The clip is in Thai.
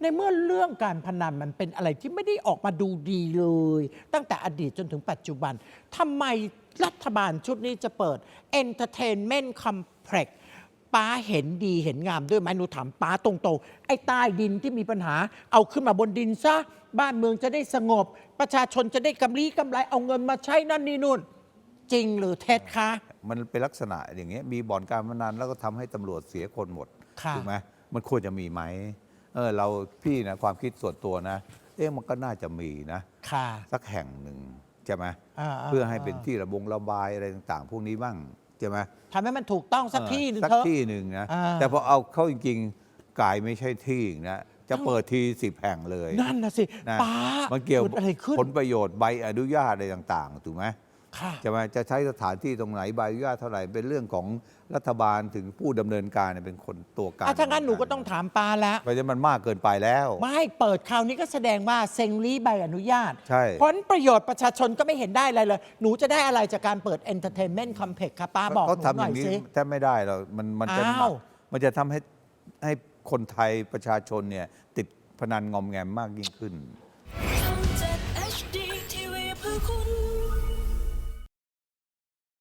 ในเมื่อเรื่องการพนันมันเป็นอะไรที่ไม่ได้ออกมาดูดีเลย ตั้งแต่อดีตจนถึงปัจจุบันทำไมรัฐบาลชุดนี้จะเปิด Entertainment Complex ป้าเห็นดีเห็นงามด้วยไหมหนูถามป้าตรงๆ ไอ้ใต้ดินที่มีปัญหา เอาขึ้นมาบนดินซะ บ้านเมืองจะได้สงบ ประชาชนจะได้กำไรกำไรเอาเงินมาใช้นั่นนี่นู่น จริงหรือเท็จคะ มันเป็นลักษณะอย่างเงี้ยมีบ่อนการพนันแล้วก็ทำให้ตำรวจเสียคนหมดค่ะ ถูกไหมมันควรจะมีไหม เออเราพี่นะความคิดส่วนตัวนะ เอ๊ะมันก็น่าจะมีนะ ค่ะสักแห่งหนึ่งใช่ไหมาเพื่อให้เป็นที่ระบงระบายอะไรต่างๆ พวกนี้บ้างใช่ไหมทำให้มันถูกต้องสักที่หนึงสักเถอะ ที่หนึ่งนะ อ่า แต่พอเอาเข้าจริงๆกลายไม่ใช่ที่อีกนะ จะเปิดทีสิบแห่งเลยนั่นนะสินะป้ามันเกี่ยวกิดอะไรขึ้น ผลประโยชน์ใบอนุญาตอะไรต่าง ๆ ถูกไหม ค่ะใช่ไหมจะใช้สถานที่ตรงไหนใบอนุญาตเท่าไหร่เป็นเรื่องของรัฐบาลถึงผู้ดำเนินการเนี่ยเป็นคนตัวการอะถ้างั้นหนูก็ต้องถามปาแล้วเพราะฉะนั้นมันมากเกินไปแล้ว ไม่เปิดคราวนี้ก็แสดงว่าเซ็งรีใบอนุญาต ใช่ ผลประโยชน์ประชาชนก็ไม่เห็นได้อะไรเลย หนูจะได้อะไรจากการเปิด Entertainment Complex ครับป้าบอกหเขานูทำหอน่อยย่างนี้สิ แทบไม่ได้หรอกมันมันจะอ้าว มันจะทำให้ให้คนไทยประชาชนเนี่ยติดพนันงอมแงมมากยิ่งขึ้น